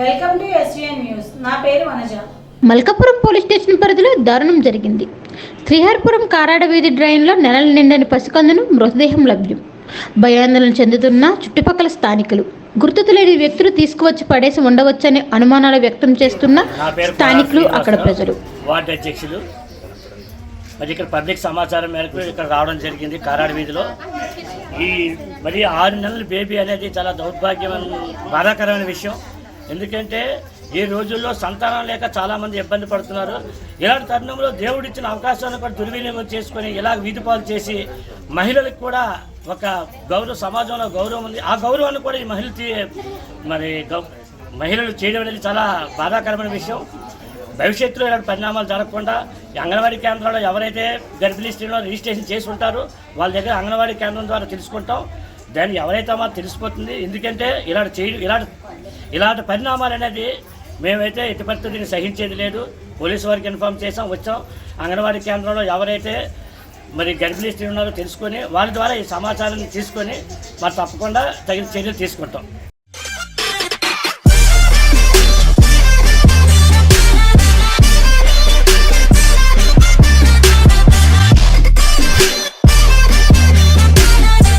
Welcome to SVN news. నా పేరు Vanaja. Malkapuram police station పరిధిలో దారుణం జరిగింది. శ్రీహరిపురం కారాడ వీధి డ్రైన్లో నెలలు నిండని పసికందును మృతదేహం లభ్యం. భయాందోళన చెందుతున్న చుట్టుపక్కల స్థానికులు గుర్తు తెలియని వ్యక్తులు తీసుకువచ్చి పడేసి ఉండవచ్చనే అనుమానాలు వ్యక్తం చేస్తున్న స్థానికులు అక్కడ ప్రజలు. వార్డు అధ్యక్షులు. మరి ఇక్కడ పబ్లిక్ సమాచారం మేరకు ఇక్కడ రావడం జరిగింది కారాడు వీధిలో. ఈ మరి ఆరు నెలల బేబీ అనేది చాలా దౌర్భాగ్యమైన బాధాకరమైన విషయం. ఎందుకంటే ఈ రోజుల్లో సంతానం లేక చాలామంది ఇబ్బంది పడుతున్నారు. ఇలాంటి తరుణంలో దేవుడిచ్చిన అవకాశాలను కూడా దుర్వినియోగం చేసుకొని ఇలా వీధి పాలు చేసి మహిళలకు కూడా ఒక గౌరవ సమాజంలో గౌరవం ఉంది. ఆ గౌరవాన్ని కూడా ఈ మహిళలు మరి గౌ మహిళలు చేయడం అనేది చాలా బాధాకరమైన విషయం. భవిష్యత్తులో ఇలాంటి పరిణామాలు జరగకుండా అంగన్వాడీ కేంద్రాల్లో ఎవరైతే గర్భిణీ స్త్రీలో రిజిస్ట్రేషన్ చేసి ఉంటారో వాళ్ళ దగ్గర అంగన్వాడీ కేంద్రం ద్వారా తెలుసుకుంటాం. దాన్ని ఎవరైతే మాకు తెలిసిపోతుంది? ఎందుకంటే ఇలాంటి చేయ ఇలాంటి ఇలాంటి పరిణామాలు అనేది మేమైతే ఎట్టి పరిస్థితిని సహించేది లేదు. పోలీసు వారికి ఇన్ఫామ్ చేసాం వచ్చాం. అంగన్వాడీ కేంద్రంలో ఎవరైతే మరి గర్భిణీ స్త్రీ ఉన్నారో తెలుసుకొని వాళ్ళ ద్వారా ఈ సమాచారాన్ని తీసుకొని మరి తప్పకుండా తగిన చర్యలు తీసుకుంటాం.